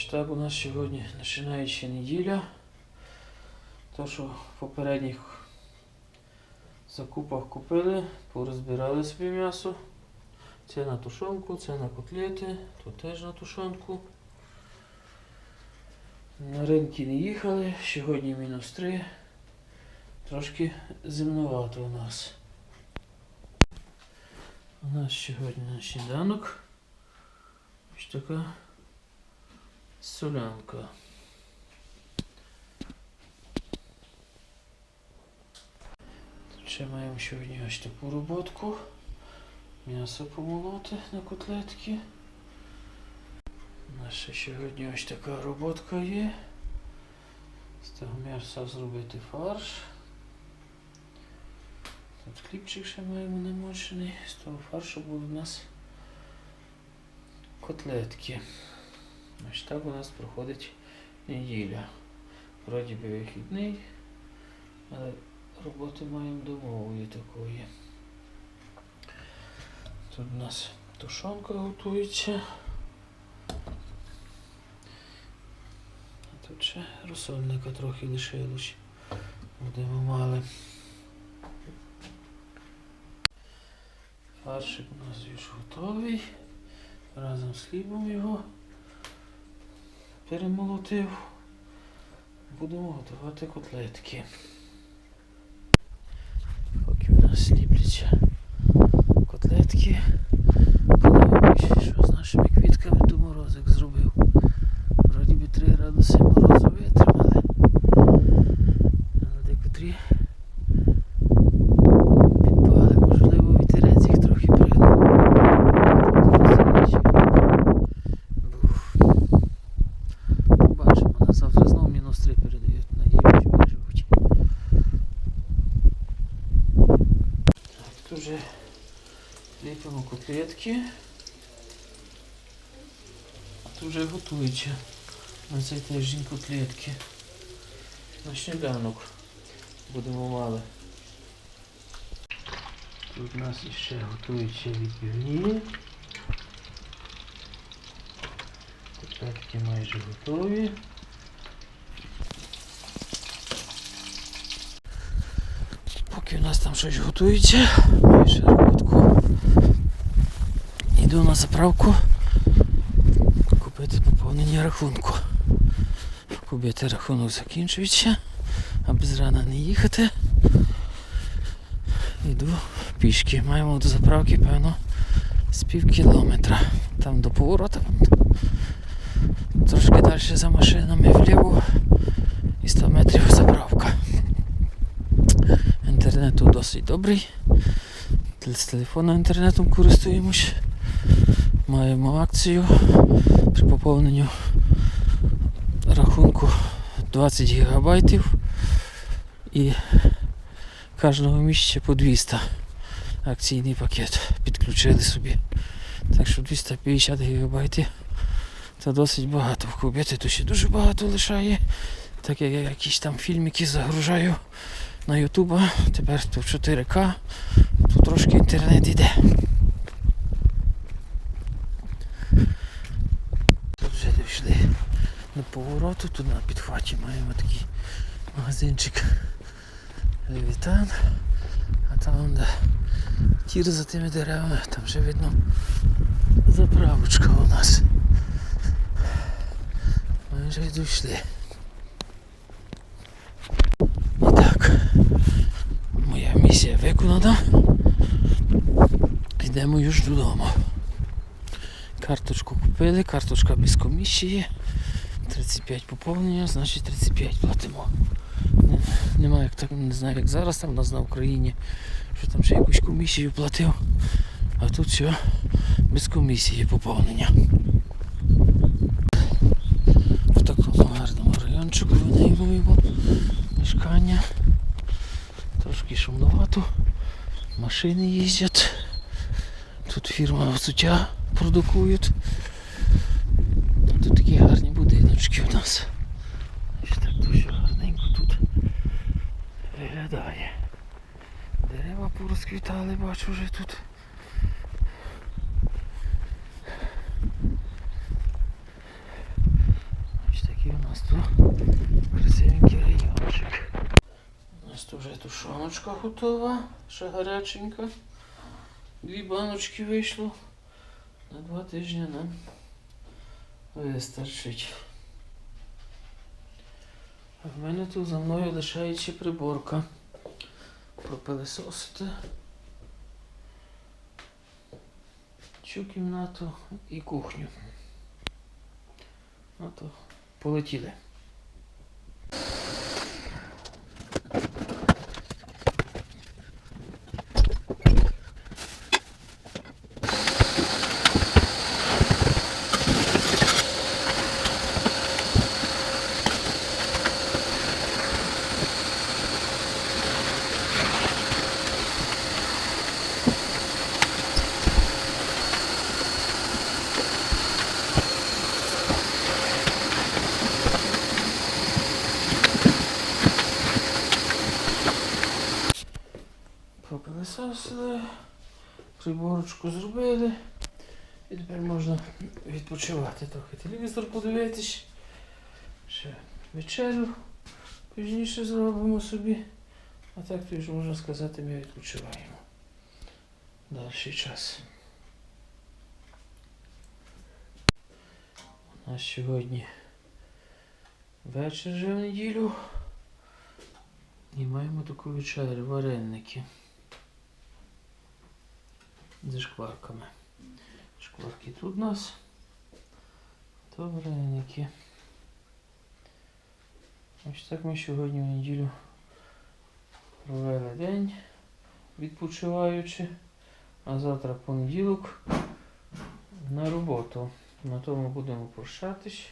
Ось так у нас сьогодні починаюча неділя. То, що в попередніх закупах купили, порозбирали собі м'ясо. Це на тушонку, це на котлети, тут теж на тушонку. На ринки не їхали, сьогодні мінус 3. Трошки зимновато у нас. У нас сьогодні на сніданок. Ось така солянка. Тут ще маємо сьогодні ось таку роботку. М'ясо помолоти на котлетки. У нас ще сьогодні ось така роботка є. З того м'яса зробити фарш. Тут хлібчик ще маємо намочений. З того фаршу будуть у нас котлетки. Ось так у нас проходить неділя. Вроді би вихідний, але роботи маємо домової такої. Тут у нас тушонка готується. А тут ще розсольника трохи лишилось. Будемо мали. Фаршик у нас вже готовий. Разом з хлібом його перемолотив. Будемо готувати котлетки. Поки у нас ліпляться котлетки. Подивимося, що з нашими квітками до морозик зробив. Вроді би 3 градуси морозу Так, ліпимо котлетки. Тут вже готується на цей тиждень котлетки. На сніданок будемо мали. Тут у нас ще готуються відбивні. Котлетки майже готові. Поки у нас там щось готується, ще роботку. Йду на заправку купити поповнення рахунку. Купити рахунок закінчується, а без рана не їхати. Йду пішки. Маємо до заправки, певно, з пів кілометра. Там до поворота. Трошки далі за машинами вліво і 100 метрів заправка. Інтернет досить добрий. З телефону інтернетом користуємось. Маємо акцію при поповненню рахунку 20 гігабайтів і кожного місяця по 200 акційний пакет підключили собі. Так що 250 гігабайтів це досить багато. Купити то ще дуже багато лишає. Так як я якісь там фільмики загружаю на Ютуба, тепер в 4К, то трошки інтернет йде. Тут вже дійшли до повороту, тут на підхваті маємо такий магазинчик Левітан. А там де тір за тими деревами, там вже видно заправочка у нас. Ми вже дійшли. І так, моя виконана. Йдемо już додому. Карточку купили, карточка без комісії. 35 поповнення, значить 35 платимо. Не, немає як так, не знаю як зараз там у нас на Україні, що там ще якусь комісію платив. А тут все без комісії поповнення. В такому гарному райончику винаймуємо мешкання. Трошки шумновато. Машини їздять. Тут фірма взуття продукують. Тут такі гарні будиночки у нас. Ось так дуже гарненько тут виглядає. Дерева порозквітали, бачу вже тут. нас тут красивенький райончик. У нас тушоночка готова, ще гаряченька. Дві баночки вийшло. На два тижні нам вистачить. А в мене тут за мною лишається приборка. Пропилисосити цю кімнату і кухню. То полетіли. Пропилисосили, приборочку зробили. І тепер можна відпочивати трохи. Телевізор подивитись. Ще вечерю пізніше зробимо собі. А так то вже можна сказати, ми відпочиваємо. Дальший час. У нас сьогодні вечір вже в неділю. І маємо таку вечерю, вареники. Зі шкварками. Шкварки тут у нас. То. Ось так ми сьогодні в неділю провели день, відпочиваючи. А завтра понеділок на роботу. На тому будемо прощатись.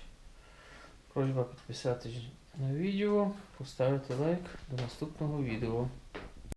Просьба підписатись на відео, поставити лайк до наступного відео.